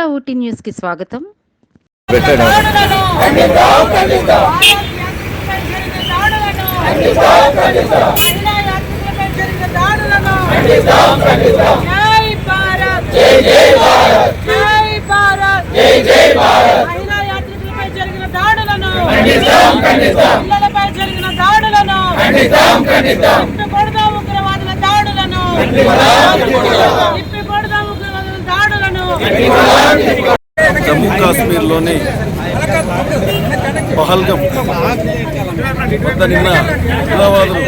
మన ఊటీ న్యూస్కి స్వాగతం. పెట్టాడు? జై భారత్ జై జై భారత్ జై భారత్ జై జై భారత్ మహిళా యాత్రికులపై జరిగిన దాడులను. ఖండిస్తాం ఖండిస్తాం. పిల్లలపై జరిగిన దాడులను ఖండిస్తాం జమ్మూ కాశ్మీర్లోని పహల్గం వద్ద నిన్న ఉగ్రవాదులు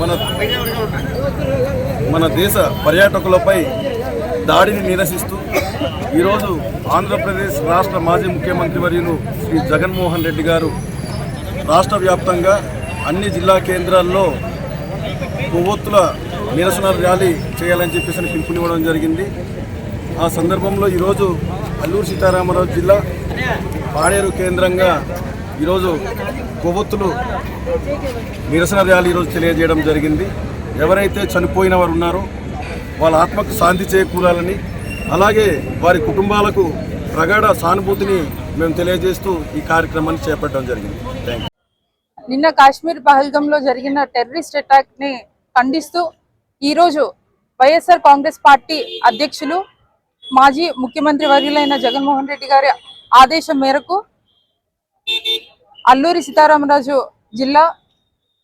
మన మన దేశ పర్యాటకులపై దాడిని నిరసిస్తూ ఈరోజు ఆంధ్రప్రదేశ్ రాష్ట్ర మాజీ ముఖ్యమంత్రి వర్యులు శ్రీ జగన్మోహన్ రెడ్డి గారు రాష్ట్ర వ్యాప్తంగా అన్ని జిల్లా కేంద్రాల్లో కొవ్వొత్తుల నిరసన ర్యాలీ చేయాలని చెప్పేసి పిలుపునివ్వడం జరిగింది. ఆ సందర్భంలో ఈరోజు అల్లూరు సీతారామరాజు జిల్లా పాడేరు కేంద్రంగా ఈరోజు కొవ్వొత్తులు నిరసన ర్యాలీ ఈరోజు తెలియజేయడం జరిగింది. ఎవరైతే చనిపోయిన వారు ఉన్నారో వాళ్ళ ఆత్మకు శాంతి చేకూరాలని అలాగే వారి కుటుంబాలకు ప్రగాఢ సానుభూతిని మేము తెలియజేస్తూ ఈ కార్యక్రమాన్ని చేపట్టడం జరిగింది. థ్యాంక్ నిన్న కాశ్మీర్ పహల్గంలో జరిగిన టెర్రరిస్ట్ అటాక్ని ఖండిస్తూ ఈరోజు వైఎస్ఆర్ కాంగ్రెస్ పార్టీ అధ్యక్షులు మాజీ ముఖ్యమంత్రి వర్యులైన జగన్మోహన్ రెడ్డి గారి ఆదేశం మేరకు అల్లూరి సీతారామరాజు జిల్లా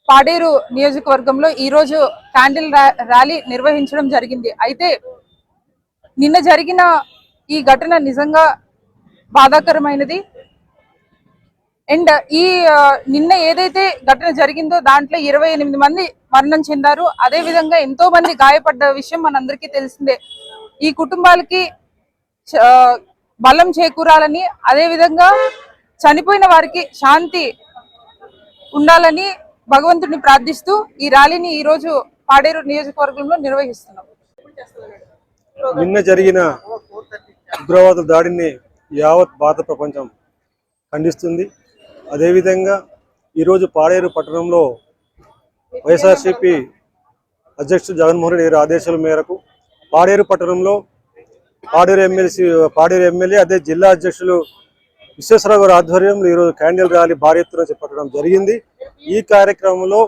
పాడేరు నియోజకవర్గంలో ఈరోజు క్యాండిల్ ర్యాలీ నిర్వహించడం జరిగింది. అయితే నిన్న జరిగిన ఈ ఘటన నిజంగా బాధాకరమైనది. అండ్ ఈ నిన్న ఏదైతే ఘటన జరిగిందో దాంట్లో ఇరవై ఎనిమిది మంది మరణం చెందారు. అదే విధంగా ఎంతో మంది గాయపడ్డ విషయం మనందరికీ తెలిసిందే. ఈ కుటుంబాలకి బలం చేకూరాలని అదే విధంగా చనిపోయిన వారికి శాంతి ఉండాలని భగవంతుడిని ప్రార్థిస్తూ ఈ ర్యాలీని ఈ రోజు పాడేరు నియోజకవర్గంలో నిర్వహిస్తున్నాం. నిన్న జరిగిన ఉగ్రవాద దాడిని యావత్ భారత ప్రపంచం ఖండిస్తుంది. అదేవిధంగా ఈరోజు పాడేరు పట్టణంలో వైఎస్ఆర్సిపి అధ్యక్షుడు జగన్మోహన్ రెడ్డి గారి ఆదేశాల మేరకు పాడేరు పట్టణంలో పాడేరు ఎమ్మెల్సీ పాడేరు ఎమ్మెల్యే అదే జిల్లా అధ్యక్షులు విశ్వేశ్వరరావు గారి ఆధ్వర్యంలో ఈరోజు క్యాండిల్ ర్యాలీ భారీ ఎత్తున చేపట్టడం జరిగింది. ఈ కార్యక్రమంలో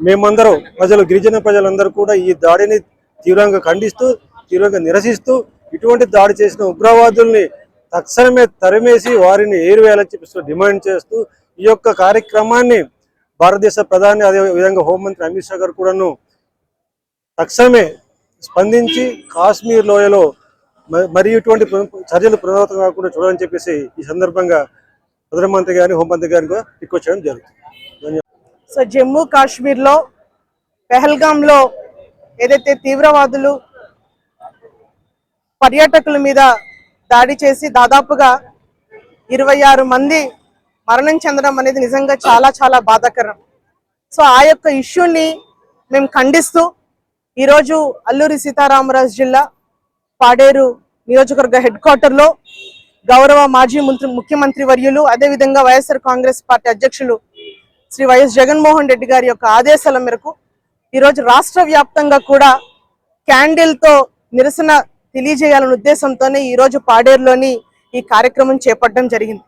మేమందరం ప్రజలు గిరిజన ప్రజలందరూ కూడా ఈ దాడిని తీవ్రంగా ఖండిస్తూ తీవ్రంగా నిరసిస్తూ ఇటువంటి దాడి చేసిన ఉగ్రవాదుల్ని తక్షణమే తరిమేసి వారిని ఏరువేయాలని చెప్పి డిమాండ్ చేస్తూ ఈ యొక్క కార్యక్రమాన్ని భారతదేశ ప్రధాని అదే విధంగా హోంమంత్రి అమిత్ షా గారు కూడాను తక్షణమే స్పందించి కాశ్మీర్ లోయలో మ- మరి ఇటువంటి చర్యలు పునరావృతం కాకుండా చూడాలని చెప్పేసి ఈ సందర్భంగా ప్రధానమంత్రి గారిని హోంమంత్రి గారిని కూడా రిక్వెస్ట్ చేయడం జరుగుతుంది. సో జమ్మూ కాశ్మీర్లో పెహల్గాంలో ఏదైతే తీవ్రవాదులు పర్యాటకుల మీద దాడి చేసి దాదాపుగా ఇరవై ఆరు మంది మరణం చెందడం అనేది నిజంగా చాలా చాలా బాధాకరం. సో ఆ యొక్క ఇష్యూని మేము ఖండిస్తూ ఈరోజు అల్లూరి సీతారామరాజు జిల్లా పాడేరు నియోజకవర్గ హెడ్ క్వార్టర్లో గౌరవ మాజీ మంత్రి ముఖ్యమంత్రి వర్యులు అదేవిధంగా వైఎస్ఆర్ కాంగ్రెస్ పార్టీ అధ్యక్షులు శ్రీ వైఎస్ జగన్మోహన్ రెడ్డి గారి యొక్క ఆదేశాల మేరకు ఈరోజు రాష్ట్ర వ్యాప్తంగా కూడా క్యాండిల్తో నిరసన తెలియజేయాలనే ఉద్దేశంతోనే ఈరోజు పాడేరులోని ఈ కార్యక్రమం చేపట్టడం జరిగింది.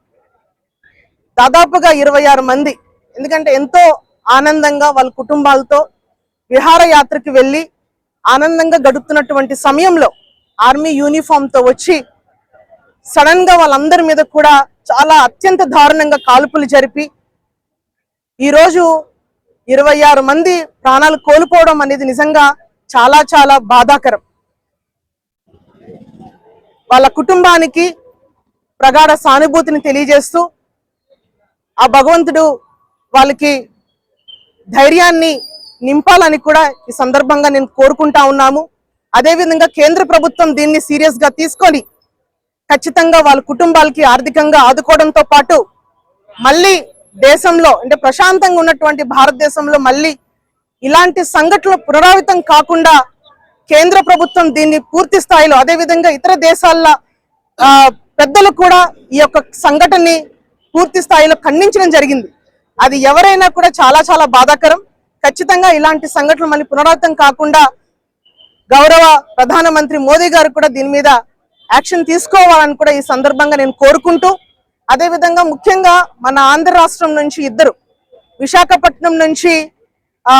దాదాపుగా ఇరవై ఆరు మంది ఎందుకంటే ఎంతో ఆనందంగా వాళ్ళ కుటుంబాలతో విహారయాత్రకు వెళ్ళి ఆనందంగా గడుపుతున్నటువంటి సమయంలో ఆర్మీ యూనిఫామ్తో వచ్చి సడన్గా వాళ్ళందరి మీద కూడా చాలా అత్యంత దారుణంగా కాల్పులు జరిపి ఈరోజు ఇరవై ఆరు మంది ప్రాణాలు కోల్పోవడం అనేది నిజంగా చాలా చాలా బాధాకరం. వాళ్ళ కుటుంబానికి ప్రగాఢ సానుభూతిని తెలియజేస్తూ ఆ భగవంతుడు వాళ్ళకి ధైర్యాన్ని నింపాలని కూడా ఈ సందర్భంగా నేను కోరుకుంటా ఉన్నాము. అదేవిధంగా కేంద్ర ప్రభుత్వం దీన్ని సీరియస్గా తీసుకొని ఖచ్చితంగా వాళ్ళ కుటుంబాలకి ఆర్థికంగా ఆదుకోవడంతో పాటు మళ్ళీ దేశంలో అంటే ప్రశాంతంగా ఉన్నటువంటి భారతదేశంలో మళ్ళీ ఇలాంటి సంఘటనలు పునరావితం కాకుండా కేంద్ర ప్రభుత్వం దీన్ని పూర్తి స్థాయిలో అదేవిధంగా ఇతర దేశాల పెద్దలు కూడా ఈ యొక్క సంఘటనని పూర్తి స్థాయిలో ఖండించడం జరిగింది. అది ఎవరైనా కూడా చాలా చాలా బాధాకరం. ఖచ్చితంగా ఇలాంటి సంఘటనలు మళ్ళీ పునరావృతం కాకుండా గౌరవ ప్రధానమంత్రి మోదీ గారు కూడా దీని మీద యాక్షన్ తీసుకోవాలని కూడా ఈ సందర్భంగా నేను కోరుకుంటూ అదేవిధంగా ముఖ్యంగా మన ఆంధ్ర రాష్ట్రం నుంచి ఇద్దరు విశాఖపట్నం నుంచి ఆ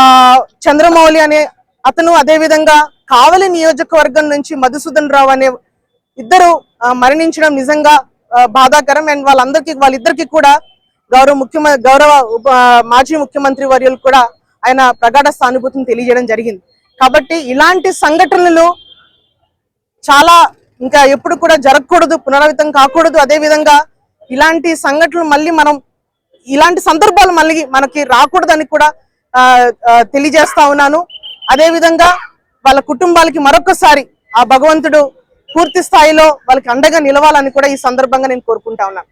చంద్రమౌళి అనే అతను అదేవిధంగా కావలి నియోజకవర్గం నుంచి మధుసూదన్ రావు అనే ఇద్దరు మరణించడం నిజంగా బాధాకరం. అండ్ వాళ్ళందరికీ వాళ్ళిద్దరికీ కూడా గౌరవ ముఖ్యమంత్రి గౌరవ మాజీ ముఖ్యమంత్రి వర్యులు కూడా ఆయన ప్రగాఢ సానుభూతిని తెలియజేయడం జరిగింది. కాబట్టి ఇలాంటి సంఘటనలు చాలా ఇంకా ఎప్పుడు కూడా జరగకూడదు పునరావితం కాకూడదు. అదే విధంగా ఇలాంటి సంఘటనలు మళ్ళీ మనం ఇలాంటి సందర్భాలు మళ్ళీ మనకి రాకూడదని కూడా తెలియజేస్తా ఉన్నాను. అదేవిధంగా వాళ్ళ కుటుంబాలకి మరొకసారి ఆ భగవంతుడు పూర్తి స్థాయిలో వాళ్ళకి అండగా నిలవాలని కూడా ఈ సందర్భంగా నేను కోరుకుంటా ఉన్నాను.